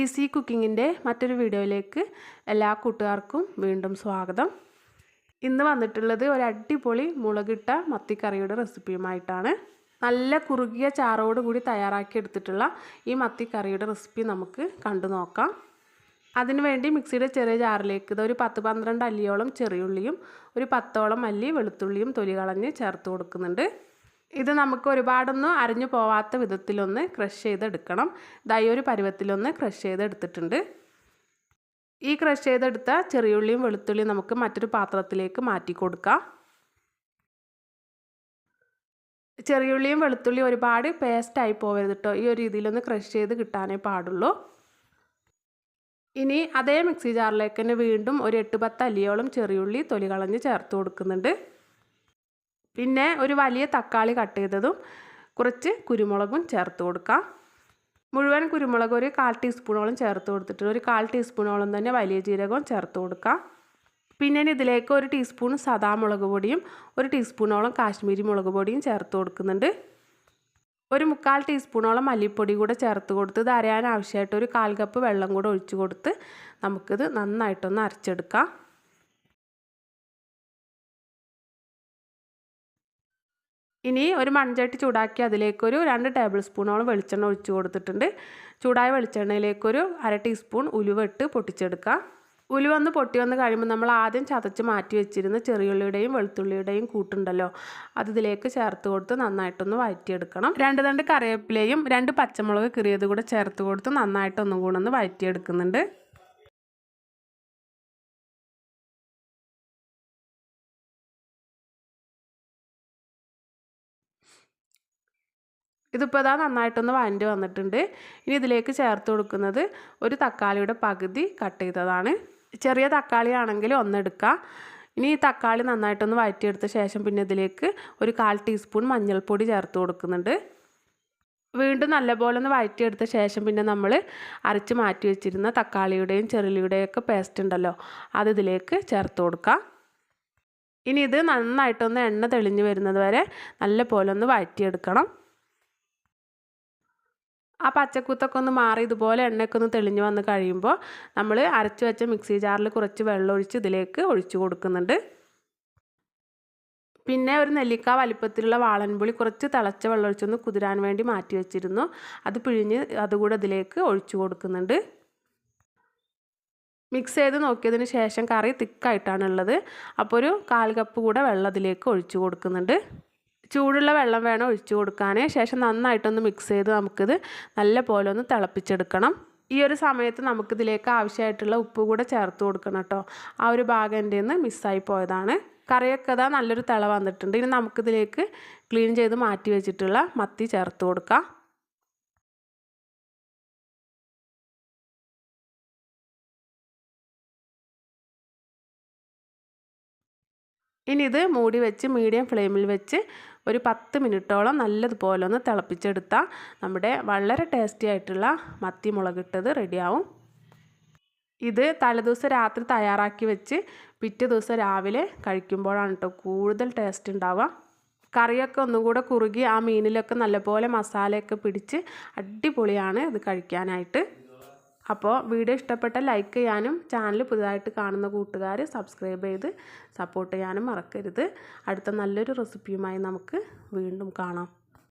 Easy കുക്കിങ്ങിന്റെ മറ്റൊരു വീഡിയോയിലേക്ക് എല്ലാ കൂട്ടുകാർക്കും വീണ്ടും സ്വാഗതം. ഇന്ന് വന്നിട്ടുള്ളത് ഒരു അടിപൊളി മുളകിട്ട മത്തിക്കറിയുടെ റെസിപ്പിയുമായിട്ടാണ്. നല്ല കുറുകിയ ചാറോടുകൂടി തയ്യാറാക്കി എടുത്തിട്ടുള്ള ഈ മത്തിക്കറിയുടെ റെസിപ്പി നമുക്ക് കണ്ടു നോക്കാം. അതിനുവേണ്ടി മിക്സിയുടെ ചെറിയ ജാറിലേക്ക് ഇത് ഒരു പത്ത് പന്ത്രണ്ട് അല്ലിയോളം ചെറിയുള്ളിയും ഒരു പത്തോളം അല്ലി വെളുത്തുള്ളിയും തൊലി കളഞ്ഞ് ചേർത്ത് കൊടുക്കുന്നുണ്ട്. ഇത് നമുക്ക് ഒരുപാടൊന്നും അരിഞ്ഞു പോവാത്ത വിധത്തിലൊന്ന് ക്രഷ് ചെയ്തെടുക്കണം. ഇതായി ഒരു പരുവത്തിലൊന്ന് ക്രഷ് ചെയ്തെടുത്തിട്ടുണ്ട്. ഈ ക്രഷ് ചെയ്തെടുത്ത ചെറിയുള്ളിയും വെളുത്തുള്ളിയും നമുക്ക് മറ്റൊരു പാത്രത്തിലേക്ക് മാറ്റി കൊടുക്കാം. ചെറിയുള്ളിയും വെളുത്തുള്ളിയും ഒരുപാട് പേസ്റ്റായി പോകരുത് കേട്ടോ ഈ ഒരു രീതിയിലൊന്ന് ക്രഷ് ചെയ്ത് കിട്ടാനേ പാടുള്ളൂ. ഇനി അതേ മിക്സി ജാറിലേക്ക് തന്നെ വീണ്ടും ഒരു എട്ട് പത്ത് അല്ലിയോളം ചെറിയുള്ളി തൊലി കളഞ്ഞ് ചേർത്ത് കൊടുക്കുന്നുണ്ട്. പിന്നെ ഒരു വലിയ തക്കാളി കട്ട് ചെയ്തതും കുറച്ച് കുരുമുളകും ചേർത്ത് കൊടുക്കാം. മുഴുവൻ കുരുമുളക് ഒരു കാൽ ടീസ്പൂണോളം ചേർത്ത് കൊടുത്തിട്ട് ഒരു കാൽ ടീസ്പൂണോളം തന്നെ വലിയ ജീരകവും ചേർത്ത് കൊടുക്കാം. പിന്നെ ഇതിലേക്ക് ഒരു ടീസ്പൂൺ സദാ മുളക് പൊടിയും ഒരു ടീസ്പൂണോളം കാശ്മീരി മുളക് പൊടിയും ചേർത്ത് കൊടുക്കുന്നുണ്ട്. ഒരു മുക്കാൽ ടീസ്പൂണോളം മല്ലിപ്പൊടി കൂടെ ചേർത്ത് കൊടുത്ത് ഇത് അരയാൻ ആവശ്യമായിട്ട് ഒരു കാൽ കപ്പ് വെള്ളം കൂടെ ഒഴിച്ചു കൊടുത്ത് നമുക്കിത് നന്നായിട്ടൊന്ന് അരച്ചെടുക്കാം. ഇനി ഒരു മൺചട്ടി ചൂടാക്കി അതിലേക്കൊരു രണ്ട് ടേബിൾ സ്പൂണോളം വെളിച്ചെണ്ണ ഒഴിച്ചു കൊടുത്തിട്ടുണ്ട്. ചൂടായ വെളിച്ചെണ്ണയിലേക്കൊരു അര ടീസ്പൂൺ ഉലുവ ഇട്ട് പൊട്ടിച്ചെടുക്കുക. ഉലുവ ഒന്ന് പൊട്ടി വന്ന് കഴിയുമ്പോൾ നമ്മൾ ആദ്യം ചതച്ച് മാറ്റി വെച്ചിരുന്ന ചെറിയുള്ളിയുടെയും വെളുത്തുള്ളിയുടെയും കൂട്ടുണ്ടല്ലോ അത് ഇതിലേക്ക് ചേർത്ത് കൊടുത്ത് നന്നായിട്ടൊന്ന് വഴറ്റിയെടുക്കണം. രണ്ട് രണ്ട് കറിവേപ്പിലയും രണ്ട് പച്ചമുളക് കീറിയത് കൂടെ ചേർത്ത് കൊടുത്ത് നന്നായിട്ടൊന്നും കൂടെ ഒന്ന് വഴറ്റിയെടുക്കുന്നുണ്ട്. ഇതിപ്പോൾ അതാ നന്നായിട്ടൊന്ന് വഴണ്ടി വന്നിട്ടുണ്ട്. ഇനി ഇതിലേക്ക് ചേർത്ത് കൊടുക്കുന്നത് ഒരു തക്കാളിയുടെ പകുതി കട്ട് ചെയ്തതാണ്. ചെറിയ തക്കാളി ആണെങ്കിൽ ഒന്നെടുക്കുക ഇനി ഈ തക്കാളി നന്നായിട്ടൊന്ന് വഴറ്റിയെടുത്ത ശേഷം പിന്നെ ഇതിലേക്ക് ഒരു കാൽ ടീസ്പൂൺ മഞ്ഞൾപ്പൊടി ചേർത്ത് കൊടുക്കുന്നുണ്ട്. വീണ്ടും നല്ലപോലെ ഒന്ന് വഴറ്റിയെടുത്ത ശേഷം പിന്നെ നമ്മൾ അരച്ച് മാറ്റി വെച്ചിരുന്ന തക്കാളിയുടെയും ചെറുള്ളിയുടെയും ഒക്കെ പേസ്റ്റ് ഉണ്ടല്ലോ അത് ഇതിലേക്ക് ചേർത്ത് കൊടുക്കാം. ഇനി ഇത് നന്നായിട്ടൊന്ന് എണ്ണ തെളിഞ്ഞ് വരുന്നത് വരെ നല്ല പോലെ ഒന്ന് വഴറ്റിയെടുക്കണം ആ പച്ചക്കുത്തൊക്കെ ഒന്ന് മാറി ഇതുപോലെ എണ്ണയൊക്കെ ഒന്ന് തെളിഞ്ഞ് വന്ന് കഴിയുമ്പോൾ നമ്മൾ അരച്ച് വെച്ച മിക്സി ജാറിൽ കുറച്ച് വെള്ളം ഒഴിച്ച് ഇതിലേക്ക് ഒഴിച്ചു കൊടുക്കുന്നുണ്ട്. പിന്നെ ഒരു നെല്ലിക്ക വലിപ്പത്തിലുള്ള വാളൻപുളി കുറച്ച് തിളച്ച വെള്ളം ഒഴിച്ചൊന്ന് കുതിരാൻ വേണ്ടി മാറ്റി വെച്ചിരുന്നു. അത് പിഴിഞ്ഞ് അതുകൂടെ ഇതിലേക്ക് ഒഴിച്ചു കൊടുക്കുന്നുണ്ട്. മിക്സ് ചെയ്ത് നോക്കിയതിന് ശേഷം കറി തിക്കായിട്ടാണുള്ളത് അപ്പോൾ ഒരു കാൽ കപ്പ് കൂടെ വെള്ളം അതിലേക്ക് ഒഴിച്ചു കൊടുക്കുന്നുണ്ട്. ചൂടുള്ള വെള്ളം വേണം ഒഴിച്ചു കൊടുക്കാൻ ശേഷം നന്നായിട്ടൊന്ന് മിക്സ് ചെയ്ത് നമുക്കിത് നല്ല പോലെ ഒന്ന് തിളപ്പിച്ചെടുക്കണം. ഈ ഒരു സമയത്ത് നമുക്കിതിലേക്ക് ആവശ്യമായിട്ടുള്ള ഉപ്പ് കൂടെ ചേർത്ത് കൊടുക്കണം കേട്ടോ. ആ ഒരു ഭാഗം എന്റെ നിന്ന് മിസ്സായി പോയതാണ്. കറിയൊക്കെ അതാ നല്ലൊരു തിള വന്നിട്ടുണ്ട്. ഇനി നമുക്കിതിലേക്ക് ക്ലീൻ ചെയ്ത് മാറ്റി വെച്ചിട്ടുള്ള മത്തി ചേർത്ത് കൊടുക്കാം. ഇനി ഇത് മൂടി വെച്ച് മീഡിയം ഫ്ലെയിമിൽ വെച്ച് ഒരു പത്ത് മിനിറ്റോളം നല്ലതുപോലെ ഒന്ന് തിളപ്പിച്ചെടുത്താൽ നമ്മുടെ വളരെ ടേസ്റ്റി ആയിട്ടുള്ള മത്തി മുളകിട്ടത് റെഡിയാവും. ഇത് തലേദിവസം രാത്രി തയ്യാറാക്കി വെച്ച് പിറ്റേ ദിവസം രാവിലെ കഴിക്കുമ്പോഴാണ് കേട്ടോ കൂടുതൽ ടേസ്റ്റ് ഉണ്ടാവുക കറിയൊക്കെ ഒന്നും കൂടെ കുറുകി ആ മീനിലൊക്കെ നല്ലപോലെ മസാലയൊക്കെ പിടിച്ച് അടിപൊളിയാണ് ഇത് കഴിക്കാനായിട്ട്. അപ്പോൾ വീഡിയോ ഇഷ്ടപ്പെട്ട ലൈക്ക് ചെയ്യാനും ചാനൽ പുതുതായിട്ട് കാണുന്ന കൂട്ടുകാർ സബ്സ്ക്രൈബ് ചെയ്ത് സപ്പോർട്ട് ചെയ്യാനും മറക്കരുത്. അടുത്ത നല്ലൊരു റെസിപ്പിയുമായി നമുക്ക് വീണ്ടും കാണാം.